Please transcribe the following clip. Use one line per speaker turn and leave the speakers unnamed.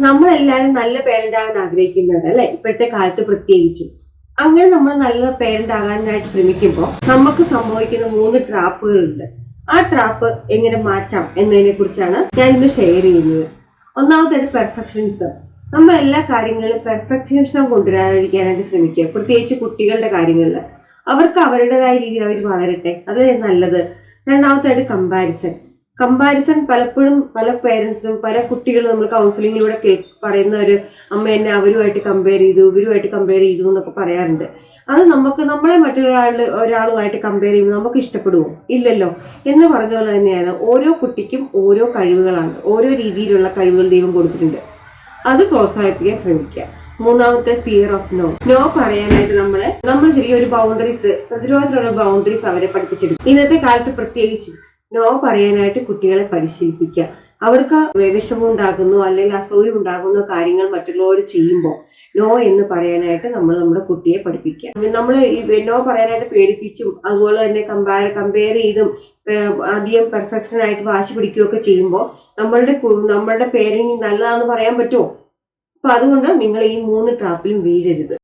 നമ്മളെല്ലാവരും നല്ല പേരന്റ് ആകാൻ ആഗ്രഹിക്കുന്നുണ്ട് അല്ലെ? ഇപ്പോഴത്തെ കാലത്ത് പ്രത്യേകിച്ച്. അങ്ങനെ നമ്മൾ നല്ല പേരന്റ് ആകാനായിട്ട് ശ്രമിക്കുമ്പോൾ നമുക്ക് സംഭവിക്കുന്ന മൂന്ന് ട്രാപ്പുകളുണ്ട് ആ ട്രാപ്പ് എങ്ങനെ മാറ്റാം എന്നതിനെ കുറിച്ചാണ് ഞാൻ ഇന്ന് ഷെയർ ചെയ്യുന്നത് ഒന്നാമത്തേത് പെർഫെക്ഷനിസം നമ്മൾ എല്ലാ കാര്യങ്ങളിലും പെർഫെക്ഷനിസം കൊണ്ടുവരാതിരിക്കാനായിട്ട് ശ്രമിക്കുക. പ്രത്യേകിച്ച് കുട്ടികളുടെ കാര്യങ്ങളിൽ. അവർക്ക് അവരുടേതായ രീതിയിൽ അവർ വളരട്ടെ. അതല്ലേ നല്ലത്. രണ്ടാമത്തായിട്ട് കമ്പാരിസൺ കമ്പാരിസൺ പലപ്പോഴും പല പേരൻസും പല കുട്ടികളും നമ്മൾ കൗൺസിലിങ്ങിലൂടെ കേ പറയുന്ന ഒരു അമ്മ എന്നെ അവരുമായിട്ട് കമ്പയർ ചെയ്തു ഇവരുമായിട്ട് കമ്പയർ ചെയ്തു എന്നൊക്കെ പറയാറുണ്ട്. അത് നമുക്ക് നമ്മളെ മറ്റൊരാൾ ഒരാളുമായിട്ട് കമ്പയർ ചെയ്യുമ്പോൾ നമുക്ക് ഇഷ്ടപ്പെടുമോ ഇല്ലല്ലോ. എന്ന് പറഞ്ഞ പോലെ തന്നെയാണ് ഓരോ കുട്ടിക്കും ഓരോ കഴിവുകളാണ്. ഓരോ രീതിയിലുള്ള കഴിവുകൾ ദൈവം കൊടുത്തിട്ടുണ്ട്. അത് പ്രോത്സാഹിപ്പിക്കാൻ ശ്രമിക്കുക. മൂന്നാമത്തെ ഫിയർ ഓഫ് നോ നോ പറയാനായിട്ട് നമ്മൾ നമ്മൾ ശരിക്കും ഒരു ബൗണ്ടറീസ് പ്രതിരോധത്തിലുള്ള ബൗണ്ടറീസ് അവരെ പഠിപ്പിച്ചെടുക്കും ഇന്നത്തെ കാലത്ത് പ്രത്യേകിച്ചും നോ പറയാനായിട്ട് കുട്ടികളെ പരിശീലിപ്പിക്കുക. അവർക്ക് വിഷമം ഉണ്ടാകുന്നു അല്ലെങ്കിൽ അസൗകര്യം ഉണ്ടാകുന്ന കാര്യങ്ങൾ മറ്റുള്ളവർ ചെയ്യുമ്പോൾ നോ എന്ന് പറയാനായിട്ട് നമ്മൾ നമ്മുടെ കുട്ടിയെ പഠിപ്പിക്കുക. നമ്മൾ ഈ നോ പറയാനായിട്ട് പേടിപ്പിച്ചും അതുപോലെ തന്നെ കമ്പയർ കമ്പയർ ചെയ്തും അധികം പെർഫെക്ഷൻ ആയിട്ട് വാശി പിടിക്കുകയൊക്കെ ചെയ്യുമ്പോൾ നമ്മളുടെ നമ്മളുടെ പേരന്റ് നല്ലതാണെന്ന് പറയാൻ പറ്റുമോ? അപ്പൊ അതുകൊണ്ട് നിങ്ങൾ ഈ മൂന്ന് ട്രാപ്പിലും വീഴരുത്.